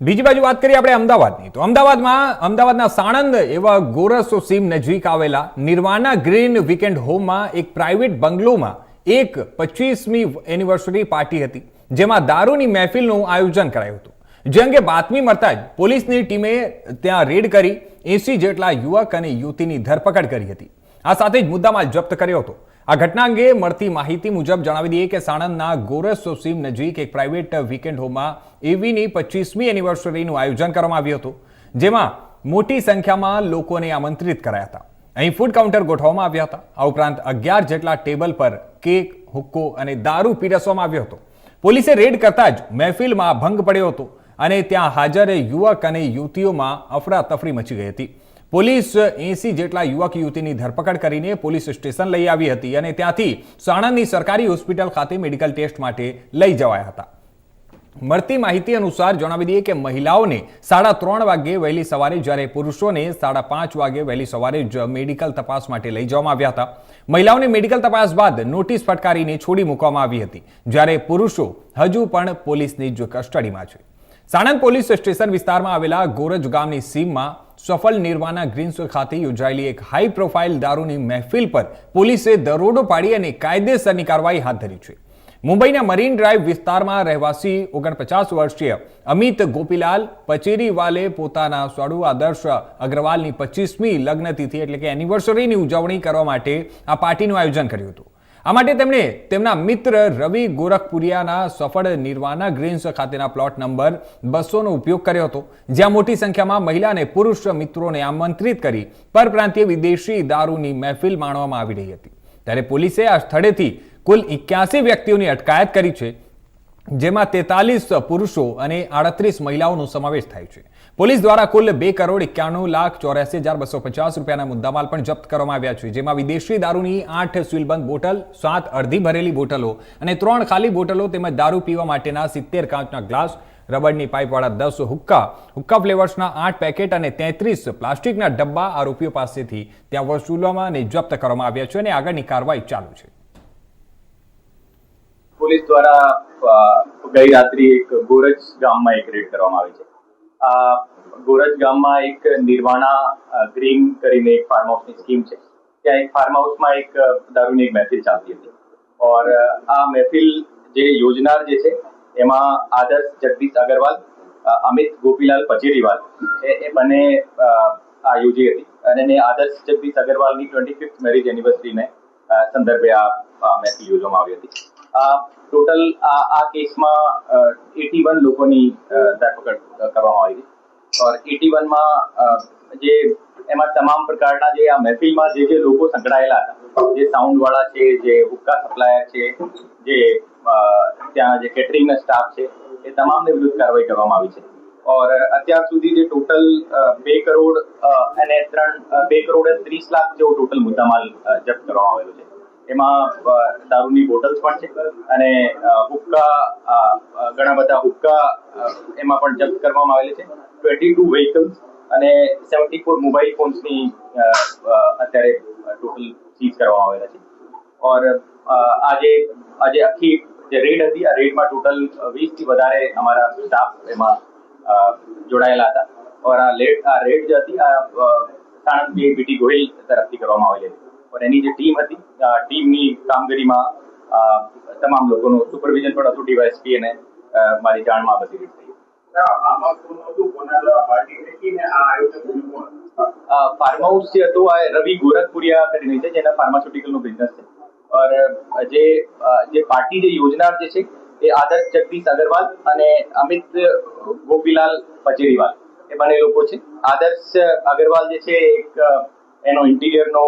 બીજી બાજુ વાત કરીએ આપણે અમદાવાદની. તો અમદાવાદમાં, અમદાવાદના સાણંદ એવા ગોરસો સીમ નજીક આવેલા નિર્વાણા ગ્રીન વીકેન્ડ હોમમાં એક પ્રાઇવેટ બંગલોમાં એક પચીસમી એનિવર્સરી પાર્ટી હતી, જેમાં દારૂની મહેફિલનું આયોજન કરાયું હતું. જે અંગે બાતમી મળતા જ પોલીસની ટીમે ત્યાં રેડ કરી, એસી જેટલા યુવક અને યુવતીની ધરપકડ કરી હતી. આ સાથે જ મુદ્દામાલ જપ્ત કર્યો હતો. આ ઘટના અંગે મળતી માહિતી મુજબ જણાવી દઈએ કે સાણંદના ગોરસ સોસીમ નજીક એક પ્રાઇવેટ વીકેન્ડ હોમમાં એવીની પચીસમી એનિવર્સરીનું આયોજન કરવામાં આવ્યું હતું, જેમાં મોટી સંખ્યામાં લોકોને આમંત્રિત કરાયા હતા. અહીં ફૂડ કાઉન્ટર ગોઠવવામાં આવ્યા હતા. આ ઉપરાંત અગિયાર જેટલા ટેબલ પર કેક, હુક્કો અને દારૂ પીરસવામાં આવ્યો હતો. પોલીસે રેડ કરતા જ મહેફિલમાં ભંગ પડ્યો હતો અને ત્યાં હાજર યુવક અને યુવતીઓમાં અફરાતફરી મચી ગઈ હતી. પોલીસ એસી જેટલા યુવક યુવતીની ધરપકડ કરીને પોલીસ સ્ટેશન લઈ આવી હતી અને ત્યાંથી સાણંદની સરકારી હોસ્પિટલ ખાતે મેડિકલ ટેસ્ટ માટે લઈ જવાયા હતા. મળતી માહિતી અનુસાર જણાવી દઈએ કે મહિલાઓને સાડા ત્રણ વાગે વહેલી સવારે જ્યારે પુરુષોને સાડા પાંચ વાગે વહેલી સવારે મેડિકલ તપાસ માટે લઈ જવામાં આવ્યા હતા. મહિલાઓને મેડિકલ તપાસ બાદ નોટિસ ફટકારીને છોડી મૂકવામાં આવી હતી. જ્યારે પુરુષો હજુ પણ પોલીસની જ કસ્ટડીમાં છે. સાણંદ પોલીસ સ્ટેશન વિસ્તારમાં આવેલા ગોરજ ગામની સીમમાં સફળ નિર્વાના ગ્રીન્સ ખાતે યોજાયેલી એક હાઈ પ્રોફાઇલ દારૂની મહેફિલ પર પોલીસે દરોડો પાડી અને કાયદેસરની કાર્યવાહી હાથ ધરી છે. મુંબઈના મરીન ડ્રાઈવ વિસ્તારમાં રહેવાસી ઓગણપચાસ વર્ષીય અમિત ગોપીલાલ પચેરીવાલે પોતાના સ્વાડુ આદર્શ અગ્રવાલની પચીસમી લગ્નતિથિ એટલે કે એનિવર્સરીની ઉજવણી કરવા માટે આ પાર્ટીનું આયોજન કર્યું હતું. આ માટે તેમણે તેમના મિત્ર રવિ ગોરખપુરિયાના સફળ નિર્વાણા ગ્રીન્સ ખાતેના પ્લોટ નંબર બસોનો ઉપયોગ કર્યો હતો, જ્યાં મોટી સંખ્યામાં મહિલા અને પુરુષ મિત્રોને આમંત્રિત કરી પરપ્રાંતીય વિદેશી દારૂની મહેફિલ માણવામાં આવી રહી હતી. ત્યારે પોલીસે આ સ્થળેથી કુલ એક્યાસી વ્યક્તિઓની અટકાયત કરી છે. જેમાં તેતાલીસ પુરુષો અને આડત્રીસ મહિલાઓનો સમાવેશ થાય છે. પોલીસ દ્વારા કુલ બે કરોડ એકાણું લાખ ચોર્યાસી હજાર બસો પચાસ રૂપિયાના મુદ્દામાલ પણ જપ્ત કરવામાં આવ્યા છે, જેમાં વિદેશી દારૂની આઠ સીલબંધ બોટલ, સાત અડધી ભરેલી બોટલો અને ત્રણ ખાલી બોટલો તેમજ દારૂ પીવા માટેના સિત્તેર કાચના ગ્લાસ રબરની પાઇપવાળા દસ હુક્કા હુક્કા ફ્લેવર્સના આઠ પેકેટ અને તેત્રીસ પ્લાસ્ટિકના ડબ્બા આરોપીઓ પાસેથી ત્યાં વસૂલવામાં અને જપ્ત કરવામાં આવ્યા છે અને આગળની કાર્યવાહી ચાલુ છે. પોલીસ દ્વારા ગઈ રાત્રિ એક ગોરજ ગામમાં એક રેડ કરવામાં આવી છે. ગોરજ ગામમાં એક નિર્વાણા ગ્રીન કરીને એક ફાર્મ હાઉસની સ્કીમ છે. ત્યાં એક ફાર્મ હાઉસમાં એક દારૂની એક મહેફિલ ચાલતી હતી. ઓર આ મહેફિલ જે યોજનાર જે છે, એમાં આદર્શ જગદીશ અગરવાલ અમિત ગોપીલાલ પચેરીવાલ એ બંને આ યોજી હતી. અને આદર્શ જગદીશ અગરવાલની ટ્વેન્ટી ફિફ્થ મેરેજ એનિવર્સરીને સંદર્ભે આ મહેફિલ યોજવામાં આવી હતી. ટોટલ આ કેસમાં એટી વન લોકોની ધરપકડ કરવામાં આવી હતી એટી વનમાં જે એમાં તમામ પ્રકારના જે આ મહેફિલમાં જે જે લોકો સંકળાયેલા હતા, જે સાઉન્ડ વાળા છે, જે હુક્કા સપ્લાયર છે, જે ત્યાં જે કેટરિંગના સ્ટાફ છે, એ તમામને વિરુદ્ધ કાર્યવાહી કરવામાં આવી છે. ઓર અત્યાર સુધી જે ટોટલ બે કરોડ અને ત્રણ બે કરોડ ત્રીસ લાખ જેવો ટોટલ મુદ્દામાલ જપ્ત કરવામાં આવેલો છે. એમાં દારૂની બોટલ્સ પણ છે અને હુક્કા ઘણા બધા હુક્કા એમાં પણ જપ્ત કરવામાં આવેલી છે. ટ્વેન્ટી ટુ વ્હીકલ્સ અને સેવન્ટી ફોર મોબાઈલ ફોન્સની અત્યારે ટોટલ સીઝ કરવામાં આવેલા છે. ઓર આજે આજે આખી જે રેડ હતી, આ રેડમાં ટોટલ વીસથી વધારે અમારા સ્ટાફ એમાં જોડાયેલા હતા. ઓર આ રેડ આ રેડ જે હતી, આ સાણંદ બીટી ગોહિલ તરફથી કરવામાં આવેલી હતી. ઓર એની જે ટીમ હતી ટીમની કામગીરીમાં તમામ લોકોનું સુપરવિઝન પણ હતું ડીવાયએસપી અને મારી જાણમાં બધી રીત? ફાર્મ હાઉસ જે હતું આ રવિ ગોરખપુરિયા કરીને છે જેના ફાર્માસ્યુટિકલનો બિઝનેસ છે. ઓર જે જે પાર્ટી જે યોજના જે છે એ આદર્શ જગદીશ અગરવાલ અને અમિત ગોપીલાલ પચેરીવાલ એ બંને લોકો છે. આદર્શ અગરવાલ જે છે એક એનો ઇન્ટિરિયરનો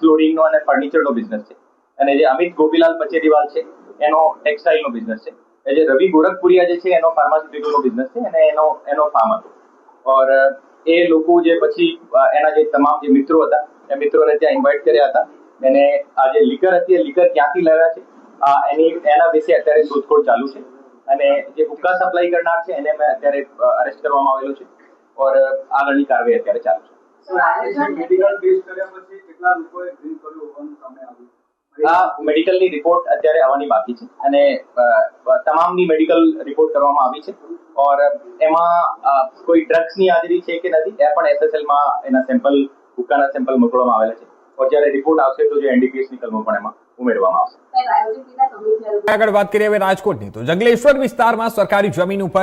ફ્લોરિંગનો અને ફર્નિચરનો બિઝનેસ છે. અને જે અમિત ગોપીલાલ પચેરીવાલ છે, એનો ટેક્સટાઇલનો બિઝનેસ છે. એ જે રવિ ગોરખપુરિયા જે છે, એનો ફાર્માસ્યુટિકલનો બિઝનેસ છે અને એનો એનો ફાર્મ હતો. ઓર, એ લોકો જે પછી એના જે તમામ જે મિત્રો હતા, એ મિત્રોને ત્યાં ઇન્વાઇટ કર્યા હતા. એને આ જે લીકર હતી, એ લીકર ક્યાંથી લાવ્યા છે? એની, એના વિશે અત્યારે શોધખોળ ચાલુ છે. અને જે હુક્કા સપ્લાય કરનાર છે, એને મેં અત્યારે અરેસ્ટ કરવામાં આવેલો છે. ઓર, આગળની કાર્યવાહી અત્યારે ચાલુ છે. આ મેડિકલની રિપોર્ટ અત્યારે આવવાની બાકી છે અને તમામની મેડિકલ રિપોર્ટ કરવામાં આવી છે. ઓર એમાં કોઈ કોઈ ડ્રગ્સની હાજરી છે કે નથી એ પણ એસએસએલમાં એના સેમ્પલ હુક્કાના સેમ્પલ મોકલવામાં આવેલા છે. ઓર જ્યારે રિપોર્ટ આવશે તો જે એનડીપીએસની કલમો પણ એમાં ઉમેરવામાં આવશે. આગળ વાત કરીએ હવે રાજકોટની. તો જંગલેશ્વર વિસ્તારમાં સરકારી જમીન ઉપર